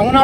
আমার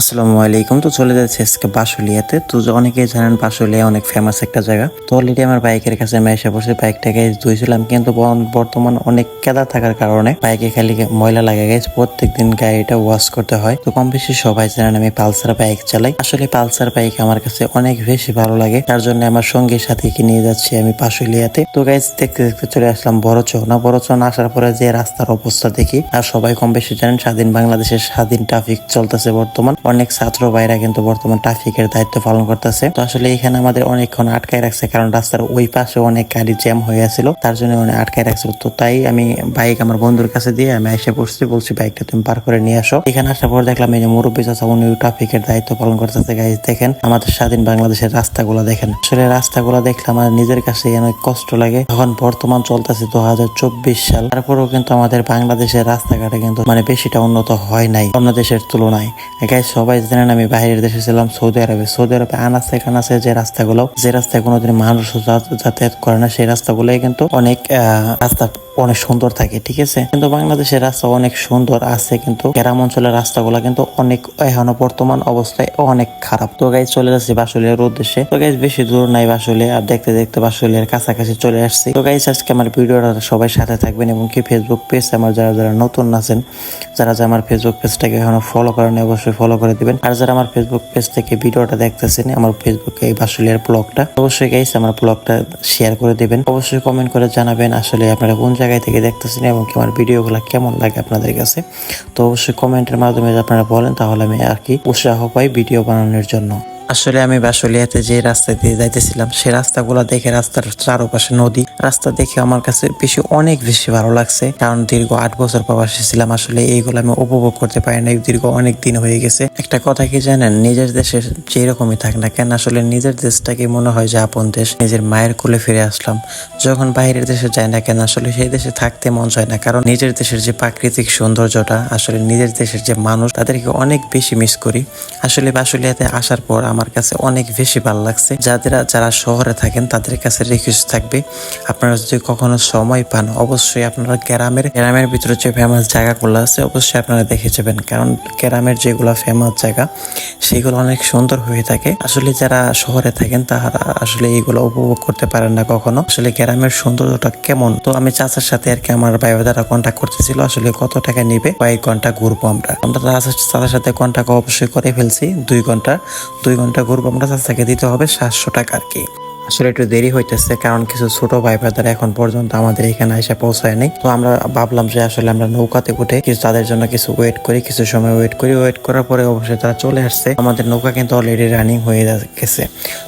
আসসালামু আলাইকুম। তো চলে যাচ্ছে আজকে বাসুলিয়াতে। তো অনেকেই জানেন বাসুলিয়া অনেক ফেমাস একটা জায়গা। তো অলরেডি আমার বাইকের কাছে আমি বসে বাইকটাকে ধুইছিলাম। কিন্তু বর্তমান- অনেক কেদা থাকার কারণে বাইকে খালি ময়লা লাগে গেছে প্রত্যেকদিন গাড়িটা ওয়াশ করতে হয়। তো কম বেশি সবাই জানেন আমি পালসার বাইক চালাই। আসলে পালসার বাইক আমার কাছে অনেক বেশি ভালো লাগে। তার জন্য আমার সঙ্গীর সাথে কি নিয়ে যাচ্ছি আমি পাশুলিয়াতে তো গাইজ দেখতে দেখতে চলে আসলাম বড় চৌনা বড় চৌনা আসার পরে যে রাস্তার অবস্থা দেখি, আর সবাই কম বেশি জানেন স্বাধীন বাংলাদেশের স্বাধীন ট্রাফিক চলতেছে বর্তমান। অনেক ছাত্র ভাইরা কিন্তু বর্তমান ট্রাফিকের দায়িত্ব পালন করতেছে। তো আসলে এখানে আমাদের অনেকক্ষণ আটকায় রাখছে, কারণ রাস্তার ওই পাশে অনেক গাড়ি জ্যাম হয়ে আছিল। তার জন্য অনেক আটকায় রাখছিল তো তাই আমি বাইক আমার বন্ধুর কাছে দিয়ে আমি এসে পড়ছি বলছি, বাইকটা তুমি পার করে নিয়ে আসো। এখানে আসার পর দেখলাম এই যে মুরব্বী চাচা, উনি ট্রাফিকের দায়িত্ব পালন করতেছে। গাইজ দেখেন, আমাদের স্বাধীন বাংলাদেশের রাস্তাগুলো দেখেন। আসলে রাস্তাগুলো দেখলে আমার নিজের কাছে অনেক কষ্ট লাগে। এখন বর্তমান চলতেছে দু হাজার চব্বিশ সাল। তারপরেও কিন্তু আমাদের বাংলাদেশের রাস্তাঘাটে কিন্তু মানে বেশিটা উন্নত হয় নাই অন্য দেশের তুলনায়। গাইজ সবাই জানেন আমি বাইরের দেশে ছিলাম সৌদি আরবে। সৌদি আরবে আনাচে আছে যে রাস্তাগুলো, যে রাস্তায় কোনোদিন মানুষ যাতায়াত করে না, সেই রাস্তাগুলোই কিন্তু অনেক রাস্তা অনেক সুন্দর থাকে, ঠিক আছে? কিন্তু বাংলাদেশের রাস্তা অনেক সুন্দর আছে, কিন্তু গ্রাম অঞ্চলের রাস্তাগুলো কিন্তু অনেক এখনও বর্তমান অবস্থায় অনেক খারাপ। তো গাইজ চলে যাচ্ছি বাসুলিয়ার উদ্দেশ্যে। তো গাইজ বেশি দূর নাই বাসুলিয়া, আর দেখতে দেখতে বাসুলিয়ার কাছাকাছি চলে আসছি। তো গাইজ আজকে আমার ভিডিওটা সবাই সাথে থাকবেন, এবং কি ফেসবুক পেজ আমার যারা যারা নতুন আছেন, যারা যারা আমার ফেসবুক পেজটাকে এখনও ফলো করেন অবশ্যই ফলো করে দিবেন। আর যারা আমার ফেসবুক পেজ থেকে ভিডিওটা দেখতেছেন, আমার ফেসবুকে এই বাসুলিয়ার ব্লগটা অবশ্যই গাইস আমার ব্লগটা শেয়ার করে দিবেন। অবশ্যই কমেন্ট করে জানাবেন আসলে আপনারা কোন জায়গায় থেকে দেখতেছেন এবং কি আমার ভিডিওগুলো কেমন লাগে আপনাদের কাছে, তো অবশ্যই কমেন্টের মাধ্যমে আপনারা বলেন তাহলে আমি আর কি উৎসাহ পাই ভিডিও বানানোর জন্য। আসলে আমি বাসুলিয়াতে যে রাস্তা দিয়ে যাইতেছিলাম, সে রাস্তাগুলো দেখে রাস্তার চারপাশে নদী। রাস্তা দেখে আমার কাছে বেশি অনেক বেশি ভালো লাগছে, কারণ দীর্ঘ আট বছর প্রবাসী ছিলাম। আসলে এইগুলো আমি উপভোগ করতে পারি না দীর্ঘ অনেক দিন হয়ে গেছে। একটা কথা কি জানেন, নিজের দেশে যেরকমই থাক না কেন, আসলে নিজের দেশটাকে মনে হয় যে আপন দেশ, নিজের মায়ের কোলে ফিরে আসলাম। যখন বাইরের দেশে যায় না কেন, আসলে সেই দেশে থাকতে মন চায় না, কারণ নিজের দেশের যে প্রাকৃতিক সৌন্দর্যটা, আসলে নিজের দেশের যে মানুষ, তাদেরকে অনেক বেশি মিস করি। আসলে বাসুলিয়াতে আসার পর আমার কাছে অনেক বেশি ভালো লাগছে। যাদের, যারা শহরে থাকেন, তাদের কাছে রিকোয়েস্ট থাকবে, আপনারা যদি কখনো সময় পান, অবশ্যই আপনারা গ্রামের গ্রামের ভিতরে যে ফেমাস জায়গাগুলো আছে, অবশ্যই আপনারা দেখে যাবেন। কারণ গ্রামের যেগুলো ফেমাস জায়গা, সেগুলো অনেক সুন্দর হয়ে থাকে। আসলে যারা শহরে থাকেন তারা আসলে এইগুলো উপভোগ করতে পারেন না কখনো। আসলে গ্রামের সৌন্দর্যটা কেমন? তো আমি চাচার সাথে আর কি আমার ভাই দ্বারা কন্ট্যাক্ট করতেছিল, আসলে কত টাকা নিবে, কয়েক ঘণ্টা ঘুরবো আমরা। আমরা চাচার সাথে কন্ট্যাক্ট অবশ্যই করে ফেলছি, দুই ঘণ্টা দুই ঘণ্টা ঘুরবো। আমরা চাচাকে দিতে হবে সাতশো টাকা আর কি। আসলে একটু দেরি হইতেছে, কারণ কিছু ছোট ভাই ব্রাদার এখন পর্যন্ত আমাদের এখানে এসে পৌঁছায় নাই। তো আমরা ভাবলাম যে আসলে আমরা নৌকাতে উঠে কিছু তাদের জন্য কিছু ওয়েট করি, কিছু সময় ওয়েট করি। ওয়েট করার পরে অবশ্যই তারা চলে আসছে। আমাদের নৌকা কিন্তু অলরেডি রানিং হয়ে গেছে।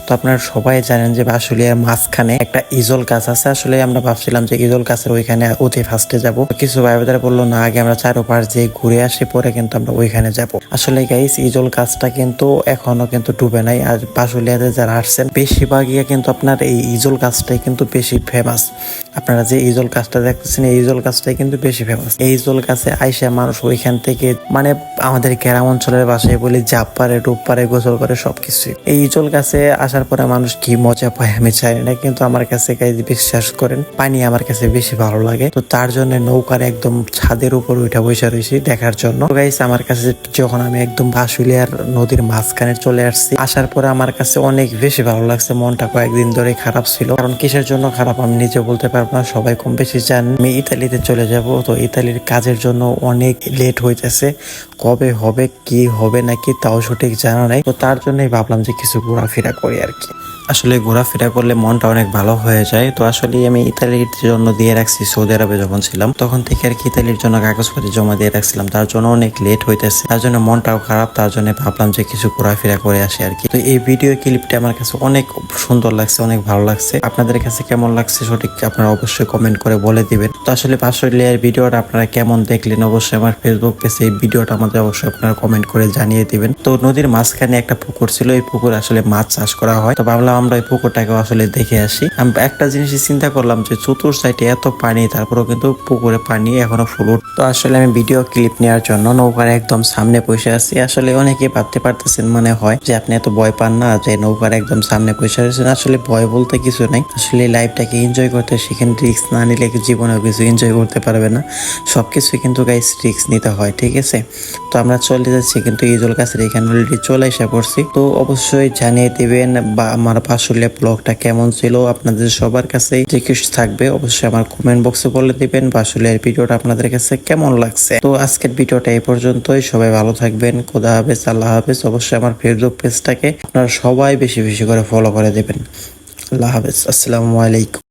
তো আপনারা সবাই জানেন যে বাসুলিয়ার মাঝখানে একটা ইজল গাছ আছে। আসলে আমরা ভাবছিলাম যে ইজল গাছের ওইখানে অতি ফার্স্টে যাব। কিছু ভাই ব্রাদার বলল, না, আগে আমরা চারোপাশ দিয়ে ঘুরে আসি, পরে কিন্তু আমরা ওইখানে যাব। আসলে গাইস ইজল গাছটা কিন্তু এখনও কিন্তু ডুবে নাই। আর বাসুলিয়াতে যারা আসছেন, বেশিরভাগই কিন্তু আপনার এই ইজল গাছটাই কিন্তু বেশি ফেমাস আপনারা যে ইজল গাছটা দেখতেছেন, এই ইজল গাছটাই কিন্তু বেশি ফেমাস এই ইজল গাছে আইসা মানুষ ওইখান থেকে মানে আমাদের গ্রাম অঞ্চলের বাসায় বলি, জাপ পারে, ডুব পারে, গোসল করে সবকিছু। এই ইজল গাছে আসার পরে মানুষ কি মজা পায় আমি চাই না, কিন্তু আমার কাছে বিশ্বাস করেন, পানি আমার কাছে বেশি ভালো লাগে। তো তার জন্য নৌকার একদম ছাদের উপর উঠা বসে রয়েছি দেখার জন্য। গাইস আমার কাছে যখন আমি একদম বাসুলিয়ার নদীর মাঝখানে চলে আসছি, আসার পরে আমার কাছে অনেক বেশি ভালো লাগছে, মনটা কয়েকদিন ধরে খারাপ ছিল। কারণ কিসের জন্য খারাপ আমি নিজে বলতে পারব না, সবাই কম বেশি জান। আমি ইতালিতে চলে যাব, তো ইতালির কাজের জন্য অনেক লেট হইতেছে। কবে হবে, কি হবে নাকি, তাও সঠিক জানা নাই। তো তার জন্যই ভাবলাম যে কিছু ঘোরাফেরা করি আর কি। আসলে ঘোরাফেরা করলে মনটা অনেক ভালো হয়ে যায়। তো আসলে আমি ইতালির জন্য দিয়ে রাখছি, সৌদি আরবে যখন ছিলাম, তখন থেকে আর কি ইতালির জন্য কাগজপত্র জমা দিয়ে রাখছিলাম। তার জন্য অনেক লেট হইতেছে। তার জন্য মনটাও খারাপ, তার জন্য ভাবলাম যে কিছু ঘোরাফেরা করে আসি আর কি। তো এই ভিডিও ক্লিপটা আমার কাছে অনেক সুন্দর লাগছে, অনেক ভালো লাগছে। আপনাদের কাছে কেমন লাগছে সঠিক আপনারা অবশ্যই কমেন্ট করে বলে দিবেন। তো আসলে পাঁচশোলিয়ার ভিডিওটা আপনারা কেমন দেখলেন অবশ্যই আমার ফেসবুক পেজে এই ভিডিওটা আমাদের অবশ্যই আপনারা কমেন্ট করে জানিয়ে দিবেন। তো নদীর মাঝখানে একটা পুকুর ছিল, এই পুকুর আসলে মাছ চাষ করা হয়। তো ভাবলাম আমরা এই পুকুরটাকে আসলে দেখে আসি। আমি একটা জিনিসই চিন্তা করলাম যে চতুর সাইডে এত পানি, তারপরেও কিন্তু পুকুরে পানি এখনও ফুল তো আসলে আমি ভিডিও ক্লিপ নেওয়ার জন্য নৌকার একদম সামনে বসে আছি। আসলে অনেকে ভাবতে পারতেছেন মনে হয় যে আপনি এত ভয় পান না, যে নৌকার একদম সামনে বসে আছেন। আসলে ভয় বলতে কিছু নাই। আসলে লাইফটাকে এনজয় করতে সেখানে রিস্ক না নিলে জীবনেও কিছু এনজয় করতে পারবে না। সব কিছুই কিন্তু গাইস রিস্ক নিতে হয়, ঠিক আছে? তো আমরা চলে যাচ্ছি, কিন্তু ইজল কাছে এখানে অলরেডি চলে এসে পড়ছি। তো অবশ্যই জানিয়ে দেবেন বা আমার পাশুলে ব্লগটা কেমন ছিল আপনাদের সবার কাছে জিজ্ঞেস থাকবে, অবশ্যই আমার কমেন্ট বক্সে বলে দিবেন পাশুলের ভিডিওটা আপনাদের কাছে কেমন লাগছে। তো আজকের ভিডিওটা এই পর্যন্তই। সবাই ভালো থাকবেন। খোদা হাফেজ, আল্লাহ হাফেজ। অবশ্যই আমার ফেসবুক পেজটাকে আপনারা সবাই বেশি বেশি করে ফলো করে দেবেন। আল্লাহ হাফেজ। আসসালামু আলাইকুম।